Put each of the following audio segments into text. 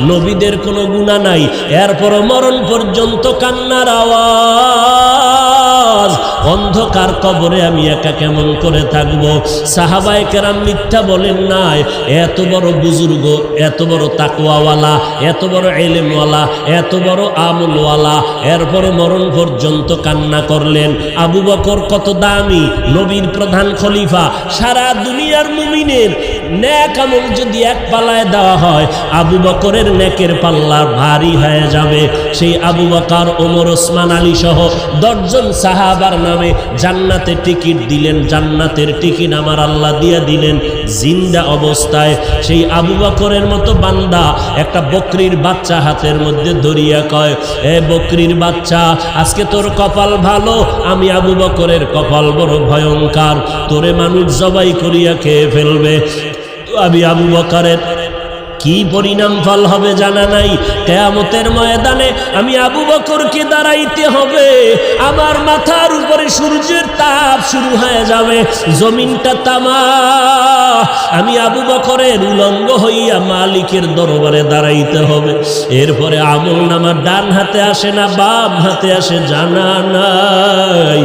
নবীদের কোনো গুণা নাই। এরপর মরণ পর্যন্ত কান্নার আওয়াজ। অন্ধকার কবরে আমি একা কেমন করে থাকব? সাহাবায় কেরাম মিথ্যা বলেন নাই, এত বড় বুজুর্গ, এত বড় তাকুয়াওয়ালা এত বড় এলেমওয়ালা, এত বড় আমলওয়ালা এরপর মরণ পর্যন্ত কান্না করলেন। আবু বকর কত দামি, নবীর প্রধান খলিফা, সারা দুনিয়ার মুমিনের ন্যাক আমল যদি এক পালায় দেওয়া হয়, আবু বকরের নেকের পাল্লা ভারী হয়ে যাবে। সেই আবু বকর, ওমর, ওসমান, আলী সহ দশজন সাহাবার নামে জান্নাতের টিকিট দিলেন। জান্নাতের টিকিট আমার আল্লাহ দিয়া দিলেন জিন্দা অবস্থায়। সেই আবু বকরের মতো বান্দা একটা বকরির বাচ্চা হাতের মধ্যে ধরিয়া কয়, এ বকরির বাচ্চা, আজকে তোর কপাল ভালো, আমি আবু বকরের কপাল বড় ভয়ঙ্কর। তোরে মানুষ জবাই করিয়া খেয়ে ফেলবে। আমি আবু বকরের কি পরিণাম ফল হবে জানা নাই? কেয়ামতের ময়দানে আমি আবু বকরকে দাঁড়াইতে হবে। আমার মাথার উপরে সূর্যের তাপ শুরু হয়ে যাবে। জমিনটা তামা। আমি আবু বকরের উলঙ্গ হইয়া মালিকের দরবারে দাঁড়াইতে হবে। এরপরে আমল নামার ডান হাতে আসে না, বাম হাতে আসে, জানা নাই।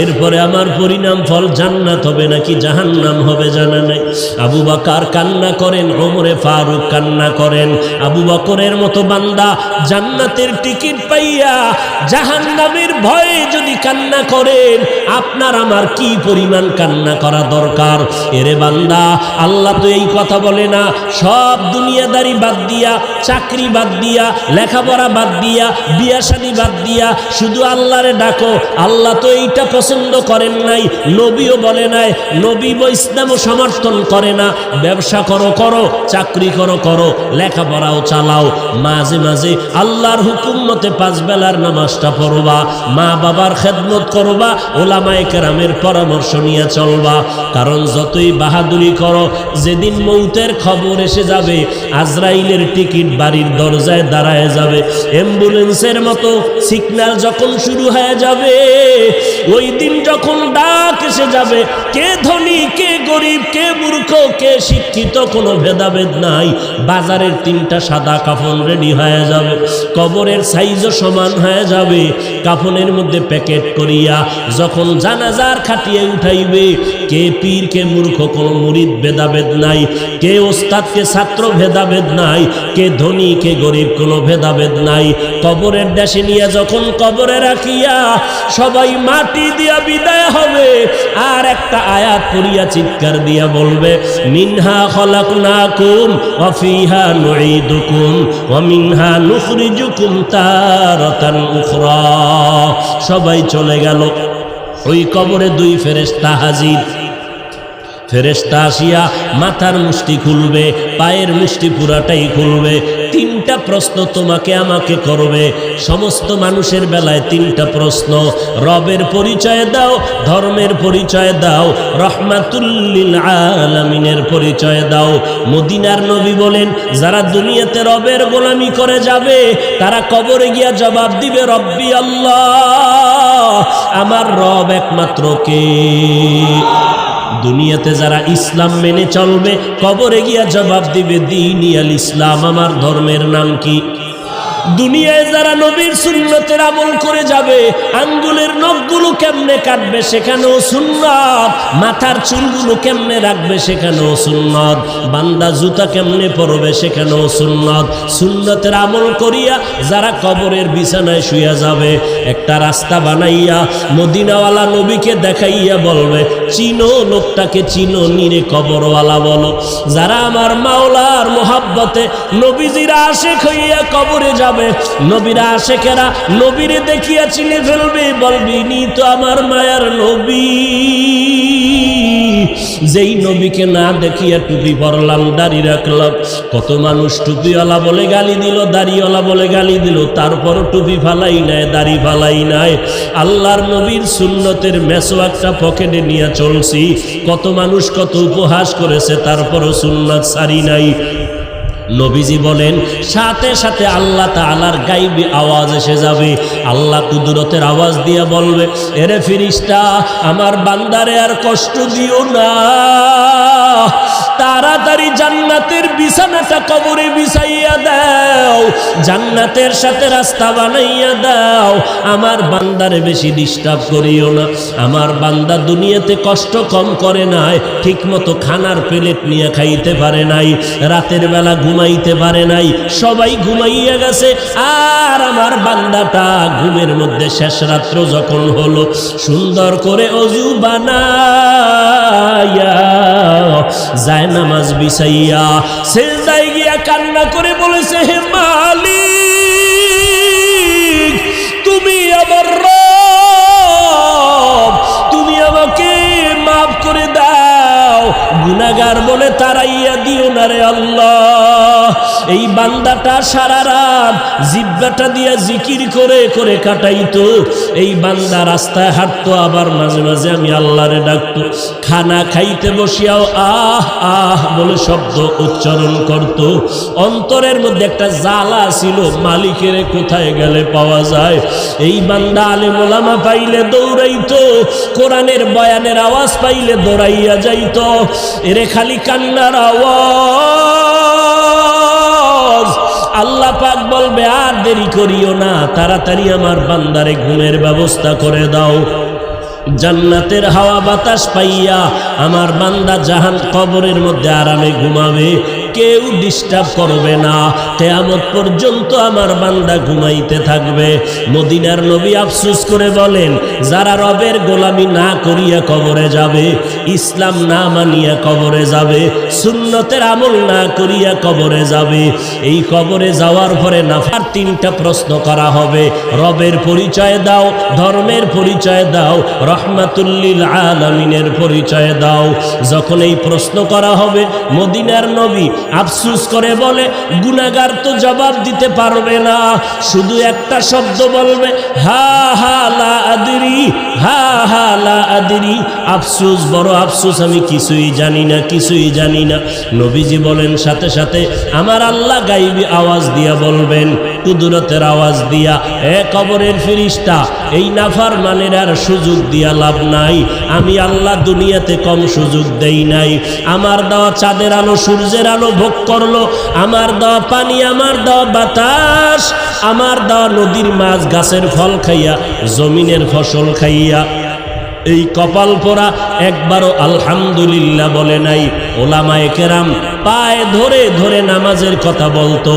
এরপরে আমার পরিণাম ফল জান্নাত হবে নাকি জাহান্নাম হবে জানা নাই। আবু বাকার কান্না করেন, ওমরে ফারুক কান্না করেন। আবু বকরের মতো বান্দা জান্নাতের টিকিট পাইয়া জাহান্নামের ভয়ে যদি কান্না করেন, আপনার আমার কি পরিমাণ কান্না করা দরকার? এরে বান্দা, আল্লাহ তো এই কথা বলে না। সব দুনিয়াদারি বাদ দিয়া, চাকরি বাদ দিয়া, লেখাপড়া বাদ দিয়া বিয়া শাদী বাদ দিয়া শুধু আল্লাহরে ডাকো। আল্লাহ তো এইটা পছন্দ করেন নাই, নবীও বলে নাই। নবী ইসলামও সমর্থন করে না। ব্যবসা করো করো, চাকরি করো করো, লেখাপড়াও চালাও। মাঝে মাঝে আল্লাহর হুকুম মতে পাঁচ বেলার নামাজটা পড়বা, মা বাবার খেদমত করবা, ওলামায়ে কেরামের পরামর্শ নিয়ে চলবা। কারণ যতই বাহাদুরি করো, যেদিন মৌতের খবর এসে যাবে, আজরাইলের টিকিট বাড়ির দরজায় দাঁড়ায় যাবে। অ্যাম্বুলেন্সের মতো সিগনাল যখন শুরু হয়ে যাবে, ওই দিন যখন ডাক এসে যাবে, কে ধনী, কে গরিব, কে মূর্খ, কে শিক্ষিত, কোনো ভেদাভেদ নাই। বাজারের তিনটা সাদা কাফন রেডি হয়ে যাবে। কবরের সাইজও সমান হয়ে যাবে। কাফনের মধ্যে প্যাকেট করিয়া যখন জানাজার খাটিয়ে উঠাইবে, কে পীর, কে মূর্খ, কোনো মুরিদ ভেদাভেদ নাই, কে ওস্তাদ, কে ছাত্র ভেদাভেদ নাই, কে ধনী, কে গরিব, কোনো ভেদাভেদ নাই। কবরের দেশে নিয়ে যখন কবরে রাখিয়া সবাই মাটি দিয়া বিদায় হবে, আর একটা আয়াত করিয়া চিৎকার দিয়া বলবে, মিনহা খলাকনাকুম ওয়া ফিহা নুঈদুকুম ওয়া মিনহা নুখরিজুকুম তারাতান উখরা সবাই চলে গেল। ওই কবরে দুই ফেরেশতা হাজির। ফেরেস্তা আসিয়া মাথার মুষ্টি খুলবে, পায়ের মুষ্টি পুরাটাই খুলবে, তিনটা প্রশ্ন তোমাকে আমাকে করবে। সমস্ত মানুষের বেলায় তিনটা প্রশ্ন, রবের পরিচয় দাও, ধর্মের পরিচয় দাও, রহমাতুল্লিল আলামিনের পরিচয় দাও। মদিনার নবী বলেন, যারা দুনিয়াতে রবের গোলামি করে যাবে, তারা কবরে গিয়া জবাব দিবে, রব্বি আল্লাহ, আমার রব একমাত্র কে? দুনিয়াতে যারা ইসলাম মেনে চলবে, কবরে গিয়া জবাব দিবে, দিন আল ইসলাম, আমার ধর্মের নাম কি? দুনিয়ায় যারা নবীর সুন্নতের আমল করে যাবে, আঙ্গুলের নখগুলো কেমনে কাটবে সেখানেও সুন্নত, মাথার চুলগুলো কেমনে রাখবে সেখানেও সুন্নত, বান্দা জুতা কেমনে পরবে সেখানেও সুন্নত। সুন্নতের আমল করিয়া যারা কবরের বিছানায় শুয়ে যাবে, একটা রাস্তা বানাইয়া মদিনাওয়ালা নবীকে দেখাইয়া বলবে, চিনো লোকটাকে, চিনো নিরে কবরওয়ালা বলো। যারা আমার মাওলার মোহাব্বতে নবীজিরা আশেক হইয়া কবরে যাবে নবীরা আশেকেরা নবীরে দেখিয়া চিনে ফেলবে, বলবি, নি তো আমার মায়ার নবী। যেই নবীকে না দেখিয়া টুপি পরলাম, দাড়ি রাখলাম, কত মানুষ টুপিওয়ালা বলে গালি দিল, দাড়িওয়ালা বলে গালি দিল, তারপরও টুপি ফালাই নাই, দাড়ি ফালাই নাই। আল্লাহর নবীর সুন্নতের মেসোয়াকটা পকেটে নিয়ে চলছি, কত মানুষ কত উপহাস করেছে, তারপরও সুন্নত সারি নাই। নবীজি বলেন, সাথে সাথে আল্লাহ তালার গাইবি আওয়াজ এসে যাবে। আল্লাহ কুদরতের আওয়াজ দিয়ে বলবে, এরে ফিরিস্তা, আমার বান্দারে আর কষ্ট দিও না। তাড়াতাড়ি জান্নাতের বিছানাটা কবরে বিছাইয়া দাও, জান্নাতের সাথে রাস্তা বানাইয়া দাও। আমার বান্দারে বেশি ডিস্টার্ব করিও না। আমার বান্দা দুনিয়াতে কষ্ট কম করে নাই ঠিক মতো খানার প্লেট নিয়ে খাইতে পারে নাই। রাতের বেলা ঘুমাইতে পারে নাই। সবাই ঘুমাইয়া গেছে। আর আমার বান্দাটা ঘুমের মধ্যে শেষ রাত্র যখন হলো, সুন্দর করে অজু বানাইয়া যায় নামাজ বিছাইয়া, সেজদায় গিয়া কান্না করে গুনাগার বলে তারাইয়া দিও না রে আল্লাহ। এই বান্দাটা সারা রাত জিব্বাটা দিয়া জিকির করে করে কাটাইতো। এই বান্দা রাস্তায় হাঁটতো, আবার মাঝে মাঝে আমি আল্লাহরে ডাকতো, খানা খাইতে বসিয়াও আহ আহ বলে শব্দ উচ্চারণ করত। অন্তরের মধ্যে একটা জ্বালা ছিল, মালিকের কোথায় গেলে পাওয়া যায়? এই বান্দা আলে মোলামা পাইলে দৌড়াইতো, কোরআনের বয়ানের আওয়াজ পাইলে দৌড়াইয়া যাইত। এরে খালি কান্নার আওয়াজ। আল্লাহ পাক বলবে, আর দেরি করিও না, তাড়াতাড়ি আমার বান্দারে ঘুমের ব্যবস্থা করে দাও। জান্নাতের হাওয়া বাতাস পাইয়া আমার বান্দা জাহান কবরের মধ্যে আরামে ঘুমাবে। কেউ ডিস্টার্ব করবে না। কেয়ামত পর্যন্ত আমার বান্দা ঘুমাইতে থাকবে। মদিনার নবী আফসুস করে বলেন, যারা রবের গোলামি না করিয়া কবরে যাবে, ইসলাম না মানিয়া কবরে যাবে, সুন্নতের আমল না করিয়া কবরে যাবে, এই কবরে যাওয়ার পরে নাফার তিনটা প্রশ্ন করা হবে। রবের পরিচয় দাও, ধর্মের পরিচয় দাও, রহমাতুল্লিল আলমিনের পরিচয় দাও। যখন এই প্রশ্ন করা হবে, মদিনার নবী আফসুস করে বলে গুনাগার তো জবাব দিতে পারবে না। শুধু একটা শব্দ বলবে, হা হা, লা আদরি, হা হা, লা আদরি। আফসুস, বড় আফসুস, আমি কিছুই জানি না, কিছুই জানি না। নবীজি বলেন, সাথে সাথে আমার আল্লাহ গাইবি আওয়াজ দিয়া বলবেন, কুদরতের আওয়াজ দিয়া। এ কবরের ফিরিস্তা এই নাফার মানের আর সুযোগ দিয়া লাভ নাই। আমি আল্লাহ দুনিয়াতে কম সুযোগ দেই নাই। আমার দেওয়া চাঁদের আলো, সূর্যের আলো ভোগ করল। আমার দেওয়া পানি, আমার দেওয়া বাতাস, আমার দেওয়া নদীর মাছ, গাছের ফল খাইয়া, জমিনের ফসল খাইয়া। এই কপাল পোড়া একবারও আলহামদুলিল্লাহ বলে নাই ওলামায় কেরাম, পায়ে ধরে ধরে নামাজের কথা বলতো।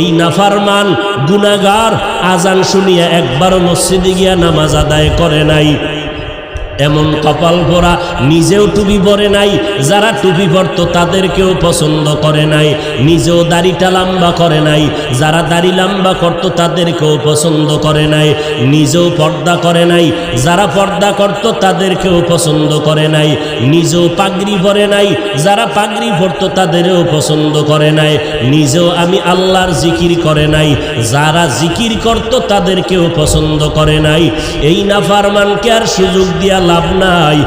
এই নাফারমান গুনাগার আজান শুনিয়া একবারও মসজিদে গিয়া নামাজ আদায় করে নাই। এমন কপাল ভরা, নিজেও টুপি পরে নাই, যারা টুপি পরত তাদেরকেও পছন্দ করে নাই, নিজেও দাড়িটা লম্বা করে নাই, যারা দাড়ি লম্বা করত তাদেরকেও পছন্দ করে নাই, নিজেও পর্দা করে নাই, যারা পর্দা করত তাদেরকেও পছন্দ করে নাই, নিজেও পাগড়ি পরে নাই, যারা পাগড়ি পরত তাদেরও পছন্দ করে নাই, নিজেও আমি আল্লাহর জিকির করে নাই, যারা জিকির করত তাদেরকেও পছন্দ করে নাই, এই নাফারমানকে আর সুযোগ দিয়া লাভ নাই।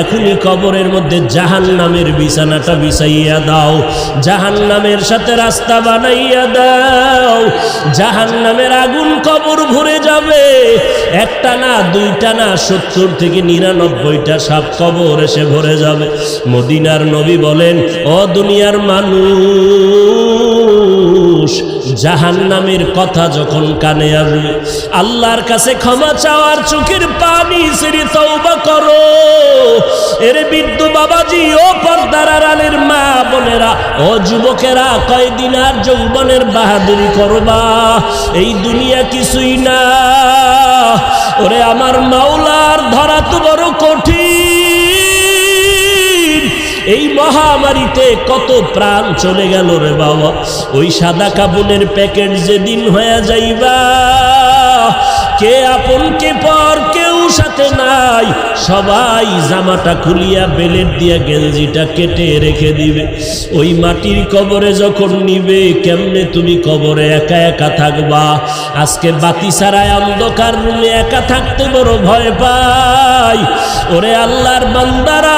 এখনই কবরের মধ্যে জাহান নামের বিছানাটা বিছাইয়া দাও। জাহান নামের সাথে রাস্তা বানাইয়া দাও। জাহান নামের আগুন কবর ভরে যাবে। একটা না, দুইটা না, সত্তর থেকে নিরানব্বইটা সাপ কবর এসে ভরে যাবে। মদিনার নবী বলেন, ও দুনিয়ার মানুষ জাহান নামের কথা যখন কানে আসবে আল্লাহর কাছে ক্ষমা চাওয়ার চোখের পানি সেরে তওবা করো। এর বিদ্যু বাবাজি, ও পর্দার আড়ালের মা বোনেরা, ও যুবকেরা, কয়দিন আর যৌবনের বাহাদুরি করবা? এই দুনিয়া কিছুই না। ওরে আমার মাওলার ধরা তো বড় কঠিন। এই মহামারীতে কত প্রাণ চলে গেল রে বাবা। ওই সাদা কাপড়ের প্যাকেট যেদিন হয়ে যাইবা, কে আপন, কে পর, কেউ সাথে নাই। সবাই জামাটা খুলিয়া বেলেট দিয়া গেঞ্জিটা কেটে রেখে দিবে। ওই মাটির কবরে যখন নিবে, কেমনে তুমি কবরে একা একা থাকবা? আজকে বাতি ছাড়ায় অন্ধকার রুমে একা থাকতে বড় ভয় পাই। ওরে আল্লাহর বান্দারা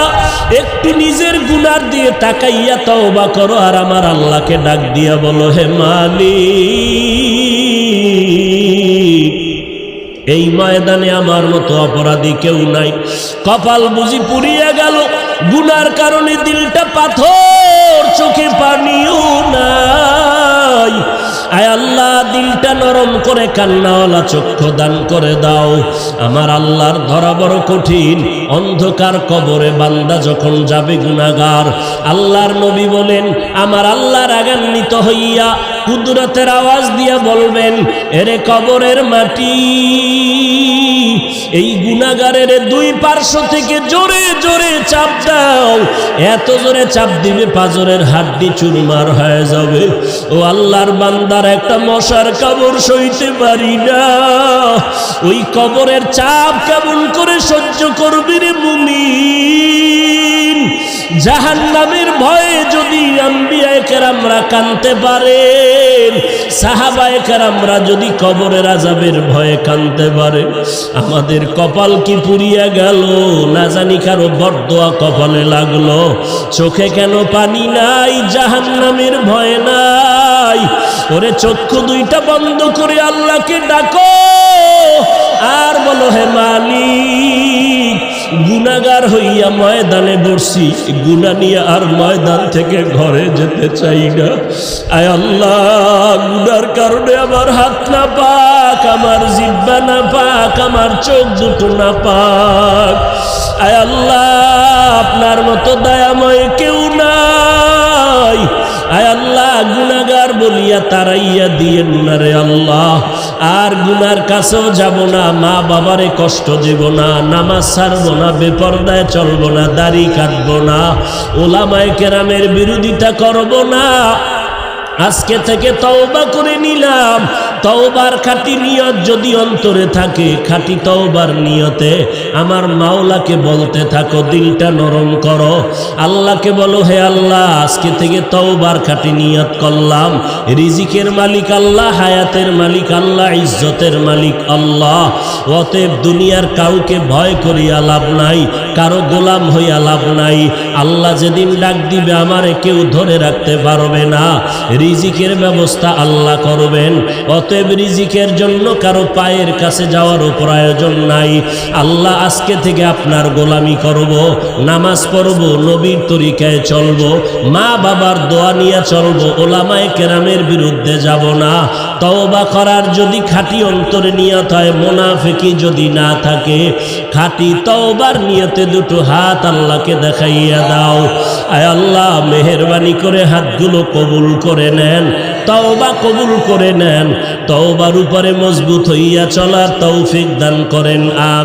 একটু নিজের গুনার দিয়ে তাকাইয়া তওবা করো আর আমার আল্লাহকে ডাক দিয়া বলো, হে মালিক, এই ময়দানে আমার মতো অপরাধী কেউ নাই। কপাল বুঝি পুড়িয়া গেল, গুনার কারণে দিলটা পাথর, চোখে পানিও নাই। আয় আল্লাহ, দিলটা নরম করে কান্নাওয়ালা চক্ষু দান করে দাও। আমার আল্লাহর ধরা বড় কঠিন, অন্ধকার কবরে বান্দা যখন যাবে গুণাগার আল্লাহর নবী বলেন, আমার আল্লাহর আগান্বিত হইয়া কুদরতের আওয়াজ দিয়া বলবেন, এরে কবরের মাটি। এই গুণাগারের দুই পার্শ্ব থেকে জোরে জোরে চাপ দাও। এত জোরে চাপ দিবে পাজরের হাড্ডি চুরমার হয়ে যাবে। ও আল্লাহর বান্দার একটা মশার কামড় সইতে পারি না। ওই কবরের চাপ কেমন করে সহ্য করবি রে মুমিন? জাহান নামের ভয়ে যদি আম্বিয়ায় কানতে পারেন সাহাবায় কেরামরা যদি কবরের আজাবের ভয়ে কানতে পারে, আমাদের কপাল কি পুরিয়া গেল? না জানি কারও বরদোয়া কপালে লাগল। চোখে কেন পানি নাই? জাহান নামের ভয় নাই। ওরে চক্ষু দুইটা বন্ধ করে আল্লাহকে ডাকো। আর বলো, হে মালিক গুনাগার হইয়া ময়দানে বসছি গুনা নিয়ে আর ময়দান থেকে ঘরে যেতে চাই না। আয় আল্লাহ, গুনার কারণে আমার হাত না পাক, আমার জিব্বা না পাক, আমার চোখ দুটো না পাক। আয় আল্লাহ, আপনার মতো দয়াময় কেউ নাই। আয় আল্লাহ, গুনাগার বলিয়া তারাইয়া দিয়ে না রে আল্লাহ। আর গুনার কাছেও যাব না, মা বাবারে কষ্ট দেব না, নামাজ ছাড়ব না, বেপরদায় চলব না, দাড়ি কাটব না, ওলামায় কেরামের বিরোধিতা করব না। আজকে থেকে তওবা করে নিলাম। তওবার খাঁটি নিয়ত যদি অন্তরে থাকে, খাঁটি তওবার নিয়তে আমার মাওলাকে বলতে থাকো, দিলটা নরম করো। আল্লাহকে বলো, হে আল্লাহ, আজকে থেকে তওবার খাঁটি নিয়ত করলাম। রিজিকের মালিক আল্লাহ, হায়াতের মালিক আল্লাহ, ইজ্জতের মালিক আল্লাহ। অতএব দুনিয়ার কাউকে ভয় করিয়া লাভ নাই। কারও গোলাম হইয়া লাভ নাই। আল্লাহ যেদিন ডাক দিবে আমারে কেউ ধরে রাখতে পারবে না। রিজিকের ব্যবস্থা আল্লাহ করবেন। অতএব রিজিকের জন্য কারও পায়ের কাছে যাওয়ারও প্রয়োজন নাই। আল্লাহ আজকে থেকে আপনার গোলামি করব, নামাজ পড়ব, নবীর তরিকায় চলব মা বাবার দোয়া নিয়ে চলব, ওলামায় কেরামের বিরুদ্ধে যাব না। তওবা করার যদি খাঁটি অন্তরে নিয়ত হয় মোনাফেকি যদি না থাকে, খাঁটি তওবার নিয়তে দুটো হাত আল্লাহকে দেখাইয়া দাও। আয় আল্লাহ, মেহরবানি করে হাতগুলো কবুল করে নেন, তওবা কবুল করে নেন, তওবার উপরে মজবুত হইয়া চলার তৌফিক দান করেন আমি